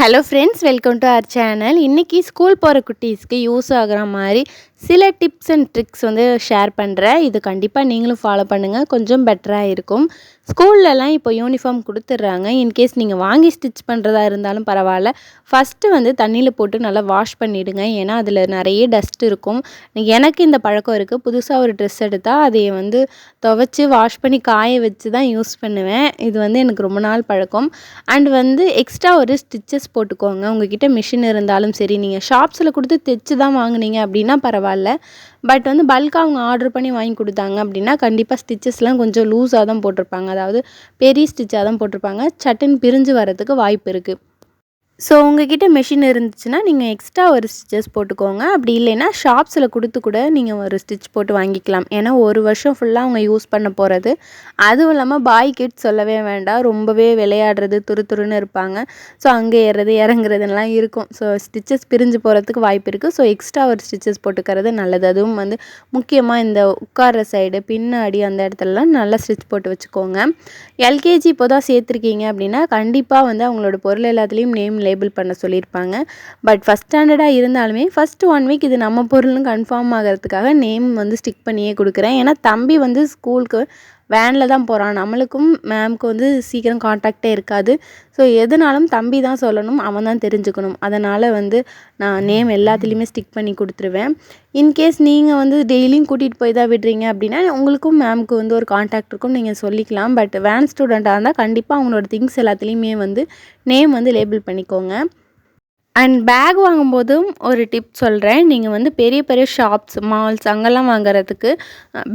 Hello friends welcome to our channel இன்றைக்கி school போகிற குட்டீஸ்க்கு யூஸ் ஆகிற மாதிரி சில டிப்ஸ் அண்ட் ட்ரிக்ஸ் வந்து ஷேர் பண்ணுறேன் இது கண்டிப்பாக நீங்களும் ஃபாலோ பண்ணுங்கள் கொஞ்சம் பெட்டராக இருக்கும். ஸ்கூல்லலாம் இப்போ யூனிஃபார்ம் கொடுத்துட்றாங்க. இன்கேஸ் நீங்கள் வாங்கி ஸ்டிச் பண்ணுறதா இருந்தாலும் பரவாயில்ல. ஃபஸ்ட்டு வந்து தண்ணியில் போட்டு நல்லா வாஷ் பண்ணிவிடுங்க ஏன்னா அதில் நிறைய டஸ்ட் இருக்கும். எனக்கு இந்த பழக்கம் இருக்குது புதுசாக ஒரு ட்ரெஸ் எடுத்தால் அதை வந்து துவைச்சி வாஷ் பண்ணி காய வச்சு தான் யூஸ் பண்ணுவேன். இது வந்து எனக்கு ரொம்ப நாள் பழக்கம். அண்ட் வந்து எக்ஸ்ட்ரா ஒரு ஸ்டிச்சஸ் போட்டுக்கோங்க. உங்ககிட்ட மிஷின் இருந்தாலும் சரி நீங்கள் ஷாப்ஸில் கொடுத்து தைச்சு தான் வாங்குனீங்க அப்படின்னா பரவாயில்ல. பட் வந்து பல்காக அவங்க ஆர்டர் பண்ணி வாங்கி கொடுத்தாங்க அப்படின்னா கண்டிப்பாக ஸ்டிச்சஸ்லாம் கொஞ்சம் லூஸாக தான் போட்டிருப்பாங்க. அதாவது பெரிய ஸ்டிச்சாக தான் போட்டிருப்பாங்க. சட்டுன்னு பிரிஞ்சு வரதுக்கு வாய்ப்பு இருக்குது ஸோ உங்ககிட்ட மிஷின் இருந்துச்சுன்னா நீங்கள் எக்ஸ்ட்ரா ஒரு ஸ்டிச்சஸ் போட்டுக்கோங்க. அப்படி இல்லைன்னா ஷாப்ஸில் கொடுத்து கூட நீங்கள் ஒரு ஸ்டிச் போட்டு வாங்கிக்கலாம். ஏன்னா ஒரு வருஷம் ஃபுல்லாக அவங்க யூஸ் பண்ண போகிறது அதுவும் இல்லாமல் பாய் கிட் சொல்லவே வேண்டாம். ரொம்பவே விளையாடுறது துரு துருன்னு இருப்பாங்க. ஸோ அங்கே ஏறுறது இறங்குறதுலாம் இருக்கும். ஸோ ஸ்டிச்சஸ் பிரிஞ்சு போகிறதுக்கு வாய்ப்பு இருக்குது ஸோ எக்ஸ்ட்ரா ஒரு ஸ்டிச்சஸ் போட்டுக்கிறது நல்லது. அதுவும் வந்து முக்கியமாக இந்த உட்கார சைடு பின்னாடி அந்த இடத்துலலாம் நல்லா ஸ்டிச் போட்டு வச்சுக்கோங்க. எல்கேஜி இப்போ தான் சேர்த்துருக்கீங்க அப்படின்னா கண்டிப்பாக வந்து அவங்களோட பொருள் எல்லாத்துலேயும் நேம் லேபிள் பண்ண சொல்லியிருப்பாங்க. பட் ஃபஸ்ட் ஸ்டாண்டர்டாக இருந்தாலுமே ஃபஸ்ட்டு ஒன் வீக் இது நம்ம பொருள்னு கன்ஃபார்ம் ஆகிறதுக்காக நேம் வந்து ஸ்டிக் பண்ணியே கொடுக்குறேன். ஏன்னா தம்பி வந்து ஸ்கூலுக்கு வேனில் தான் போகிறான் நம்மளுக்கும் மேம்க்கு வந்து சீக்கிரம் காண்டாக்டே இருக்காது. ஸோ எதுனாலும் தம்பி தான் சொல்லணும். அவன் தான் தெரிஞ்சுக்கணும். அதனால் வந்து நான் நேம் எல்லாத்துலேயுமே ஸ்டிக் பண்ணி கொடுத்துருவேன். இன்கேஸ் நீங்கள் வந்து டெய்லியும் கூட்டிகிட்டு போய் தான் விடுறீங்க அப்படின்னா உங்களுக்கும் மேம்க்கு வந்து ஒரு காண்டாக்ட் இருக்கும். நீங்கள் சொல்லிக்கலாம். பட் வேன் ஸ்டூடெண்ட்டாக இருந்தால் கண்டிப்பாக அவங்களோட திங்ஸ் எல்லாத்துலேயுமே வந்து நேம் வந்து லேபிள் பண்ணிக்கோங்க. அண்ட் பேக் வாங்கும்போதும் ஒரு டிப் சொல்கிறேன் நீங்கள் வந்து பெரிய பெரிய ஷாப்ஸ் மால்ஸ் அங்கெல்லாம் வாங்குறதுக்கு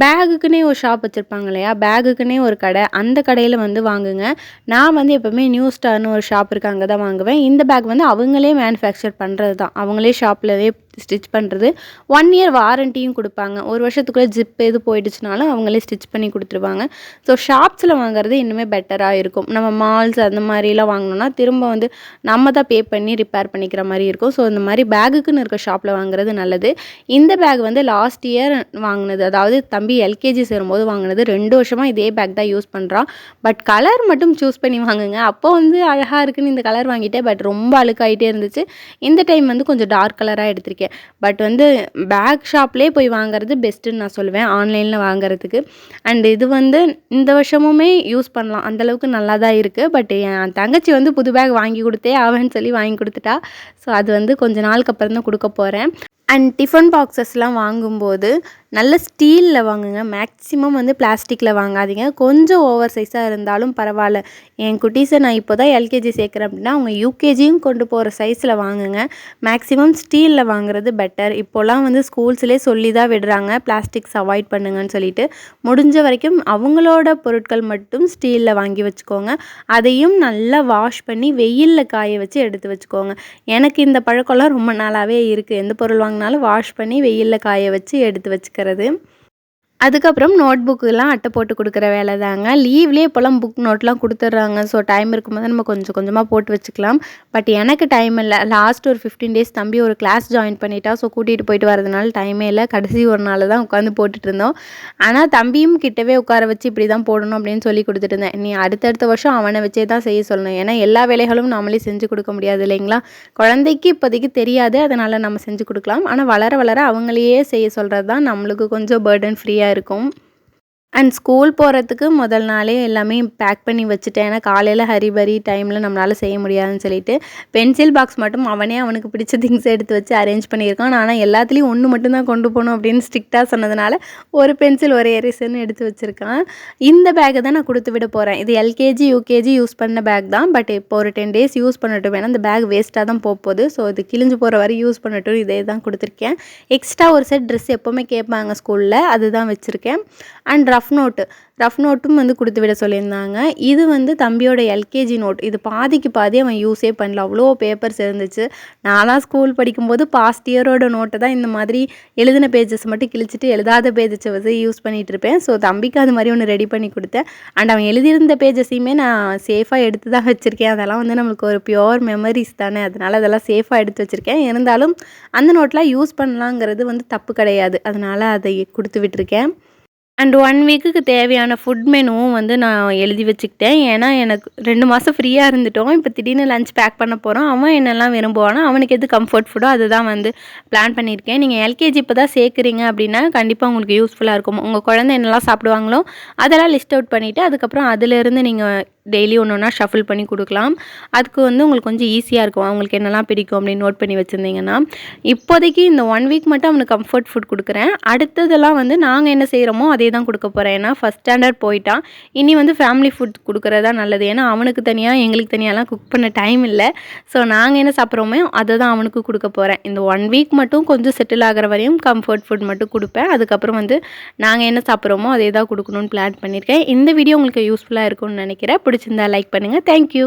பேகுக்குன்னே ஒரு ஷாப் வச்சுருப்பாங்க இல்லையா? பேகுக்குன்னே ஒரு கடை. அந்த கடையில் வந்து வாங்குங்க. நான் வந்து எப்போவுமே நியூ ஸ்டார்னு ஒரு ஷாப் இருக்குது அங்கே தான் வாங்குவேன். இந்த பேக் வந்து அவங்களே மேனுஃபேக்சர் பண்ணுறது தான் அவங்களே ஷாப்லவே ஸ்டிச் பண்ணுறது ஒன் இயர் வாரண்டியும் கொடுப்பாங்க. ஒரு வருஷத்துக்குள்ளே ஜிப் எது போயிடுச்சுனாலும் அவங்களே ஸ்டிச் பண்ணி கொடுத்துருவாங்க. ஸோ ஷாப்ஸில் வாங்குறது இன்னுமே பெட்டராக இருக்கும். நம்ம மால்ஸ் அந்த மாதிரிலாம் வாங்கினோம்னா திரும்ப வந்து நம்ம தான் பே பண்ணி ரிப்பேர் பண்ணிக்கிற மாதிரி இருக்கும். ஸோ இந்த மாதிரி பேகுக்குன்னு இருக்க ஷாப்பில் வாங்குறது நல்லது. இந்த பேக் வந்து லாஸ்ட் இயர் வாங்கினது அதாவது தம்பி எல்கேஜி சேரும்போது வாங்கினது ரெண்டு வருஷமாக இதே பேக் தான் யூஸ் பண்ணுறான் பட் கலர் மட்டும் சூஸ் பண்ணி வாங்குங்க. அப்போ வந்து அழகாக இருக்குன்னு இந்த கலர் வாங்கிட்டேன். பட் ரொம்ப அழுக்காயிட்டே இருந்துச்சு. இந்த டைம் வந்து கொஞ்சம் டார்க் கலராக எடுத்திருக்கேன். பட் வந்து பேக் ஷாப்லேயே போய் வாங்குறது பெஸ்ட்டுன்னு நான் சொல்லுவேன். ஆன்லைனில் வாங்குறதுக்கு. அண்ட் இது வந்து இந்த வருஷமுமே யூஸ் பண்ணலாம். அந்தளவுக்கு நல்லா தான் இருக்குது பட் என் தங்கச்சி வந்து புது பேக் வாங்கி கொடுத்தே ஆவேன்னு சொல்லி வாங்கி கொடுத்துட்டா. ஸோ அது வந்து கொஞ்ச நாளுக்கு அப்புறம் தான் கொடுக்க போகிறேன் அண்ட் டிஃபன் பாக்ஸஸ்லாம் வாங்கும்போது நல்ல ஸ்டீலில் வாங்குங்க. மேக்ஸிமம் வந்து பிளாஸ்டிக்கில் வாங்காதீங்க. கொஞ்சம் ஓவர் சைஸாக இருந்தாலும் பரவாயில்ல. என் குட்டீஸை நான் இப்போ தான் எல்கேஜி சேர்க்குறேன் அப்படின்னா அவங்க யூகேஜியும் கொண்டு போகிற சைஸில் வாங்குங்க. மேக்ஸிமம் ஸ்டீலில் வாங்குறது பெட்டர் இப்போலாம் வந்து ஸ்கூல்ஸ்லேயே சொல்லி தான் விடுறாங்க. பிளாஸ்டிக்ஸ் அவாய்ட் பண்ணுங்கன்னு சொல்லிட்டு. முடிஞ்ச வரைக்கும் அவங்களோட பொருட்கள் மட்டும் ஸ்டீலில் வாங்கி வச்சுக்கோங்க. அதையும் நல்லா வாஷ் பண்ணி வெயிலில் காய வச்சு எடுத்து வச்சுக்கோங்க. எனக்கு இந்த பழக்கம்லாம் ரொம்ப நாளாகவே இருக்குது எந்த பொருள் வாங்கினாலும் வாஷ் பண்ணி வெயிலில் காய வச்சு எடுத்து வச்சுக்கிறது அதுக்கப்புறம் நோட் புக்குலாம் அட்டை போட்டு கொடுக்குற வேலை தாங்க. லீவ்லேயே இப்போல்லாம் புக் நோட்லாம் கொடுத்துட்றாங்க. ஸோ டைம் இருக்கும்போது நம்ம கொஞ்சம் கொஞ்சமாக போட்டு வச்சுக்கலாம். பட் எனக்கு டைம் இல்லை. லாஸ்ட் ஒரு ஃபிஃப்டீன் டேஸ் தம்பி ஒரு கிளாஸ் ஜாயின் பண்ணிட்டா. ஸோ கூட்டிகிட்டு போயிட்டு வரதுனால டைமே இல்லை. கடைசி ஒரு நாள் தான் உட்காந்து போட்டுட்டு இருந்தோம். ஆனால் தம்பியும் கிட்டவே உட்கார வச்சு இப்படி தான் போடணும் அப்படின்னு சொல்லி கொடுத்துட்டு இருந்தேன். நீ அடுத்தடுத்த வருஷம் அவனை வச்சே தான் செய்ய சொல்லணும். ஏன்னா எல்லா வேலைகளும் நம்மளே செஞ்சு கொடுக்க முடியாது இல்லைங்களா? குழந்தைக்கு இப்போதைக்கு தெரியாது. அதனால் நம்ம செஞ்சு கொடுக்கலாம். ஆனால் வளர வளர அவங்களையே செய்ய சொல்கிறது தான் நம்மளுக்கு கொஞ்சம் பேர்டன் ஃப்ரீயாக இருக்கும். அண்ட் ஸ்கூல் போகிறதுக்கு முதல் நாளே எல்லாமே பேக் பண்ணி வச்சுட்டேன். ஏன்னா காலையில் ஹரிபரி டைமில் நம்மளால் செய்ய முடியாதுன்னு சொல்லிட்டு பென்சில் பாக்ஸ் மட்டும் அவனே அவனுக்கு பிடிச்ச திங்ஸ் எடுத்து வச்சு அரேஞ்ச் பண்ணியிருக்கான். ஆனால் எல்லாத்துலேயும் ஒன்று மட்டும்தான் கொண்டு போகணும் அப்படின்னு ஸ்ட்ரிக்டாக சொன்னதுனால ஒரு பென்சில் ஒரு எரிசன்னு எடுத்து வச்சுருக்கான். இந்த பேக்கை தான் நான் கொடுத்து விட போகிறேன் இது எல்கேஜி யூகேஜி யூஸ் பண்ண பேக் தான். பட் இப்போ ஒரு டென் டேஸ் யூஸ் பண்ணட்டும். வேணால் இந்த பேக் வேஸ்ட்டாக தான் போகுது. ஸோ இது கிழிஞ்சு போகிற வரை யூஸ் பண்ணட்டும். இதே தான் கொடுத்துருக்கேன். எக்ஸ்ட்ரா ஒரு செட் ட்ரெஸ் எப்போவுமே கேட்பாங்க ஸ்கூலில் அதுதான் வச்சுருக்கேன். And rough rough note rough நோட்டும் வந்து கொடுத்து விட சொல்லியிருந்தாங்க. இது வந்து தம்பியோட எல்கேஜி நோட் இது பாதிக்கு பாதி அவன் யூஸே பண்ணல. அவ்வளோ பேப்பர்ஸ் இருந்துச்சு. நான்லாம் ஸ்கூல் படிக்கும்போது பாஸ்ட் இயரோட நோட்டை தான் இந்த மாதிரி எழுதின பேஜஸ் மட்டும் கிழிச்சிட்டு எழுதாத பேஜஸை வந்து யூஸ் பண்ணிகிட்டு இருப்பேன். ஸோ தம்பிக்கு அது மாதிரி ஒன்று ரெடி பண்ணி கொடுத்தேன். அண்ட் அவன் எழுதியிருந்த பேஜஸையுமே நான் சேஃபாக எடுத்து தான் வச்சுருக்கேன். அதெல்லாம் வந்து நம்மளுக்கு ஒரு பியோர் மெமரிஸ் தானே. அதனால் அதெல்லாம் சேஃபாக எடுத்து வச்சுருக்கேன். இருந்தாலும் அந்த நோட்லாம் யூஸ் பண்ணலாங்கிறது வந்து தப்பு கிடையாது. அதனால் அதை கொடுத்து விட்டுருக்கேன். அண்ட் ஒன் வீக்குக்கு தேவையான ஃபுட் மெனுவும் வந்து நான் எழுதி வச்சுக்கிட்டேன். ஏன்னா எனக்கு ரெண்டு மாதம் ஃப்ரீயாக இருந்துட்டோம். இப்போ திடீர்னு லஞ்ச் பேக் பண்ண போகிறோம் அவன் என்னெல்லாம் விரும்புவானோ அவனுக்கு எது கம்ஃபர்ட் ஃபுட்டோ அதுதான் வந்து பிளான் பண்ணியிருக்கேன். நீங்கள் எல்கேஜி இப்போ தான் சேர்க்குறீங்க அப்படின்னா கண்டிப்பாக உங்களுக்கு யூஸ்ஃபுல்லாக இருக்கும். உங்கள் குழந்தை என்னெல்லாம் சாப்பிடுவாங்களோ அதெல்லாம் லிஸ்ட் அவுட் பண்ணிவிட்டு அதுக்கப்புறம் அதிலேருந்து நீங்கள் டெய்லி ஒன்று ஒன்றா ஷஃபில் பண்ணி கொடுக்கலாம். அதுக்கு வந்து உங்களுக்கு கொஞ்சம் ஈஸியாக இருக்கும். அவங்களுக்கு என்னெல்லாம் பிடிக்கும் அப்படின்னு நோட் பண்ணி வச்சுருந்தீங்கன்னா. இப்போதைக்கு இந்த ஒன் வீக் மட்டும் அவனுக்கு கம்ஃபர்ட் ஃபுட் கொடுக்குறேன். அடுத்ததெல்லாம் வந்து நாங்கள் என்ன செய்கிறோமோ அதே தான் கொடுக்க போகிறேன் ஏன்னா ஃபஸ்ட் ஸ்டாண்டர்ட் போயிட்டான் இனி வந்து ஃபேமிலி ஃபுட் கொடுக்குறதா நல்லது. ஏன்னா அவனுக்கு தனியாக எங்களுக்கு தனியாலாம் குக் பண்ண டைம் இல்லை. ஸோ நாங்கள் என்ன சாப்பிட்றோமோ அதை தான் அவனுக்கு கொடுக்க போகிறேன் இந்த ஒன் வீக் மட்டும் கொஞ்சம் செட்டில் ஆகிற வரையும் கம்ஃபர்ட் ஃபுட் மட்டும் கொடுப்பேன். அதுக்கப்புறம் வந்து நாங்கள் என்ன சாப்பிட்றோமோ அதே தான் கொடுக்கணும்னு பிளான் பண்ணியிருக்கேன். இந்த வீடியோ உங்களுக்கு யூஸ்ஃபுல்லாக இருக்கும்னு நினைக்கிறேன். பிடிச்சிருந்தா லைக் பண்ணுங்கள் தேங்க்யூ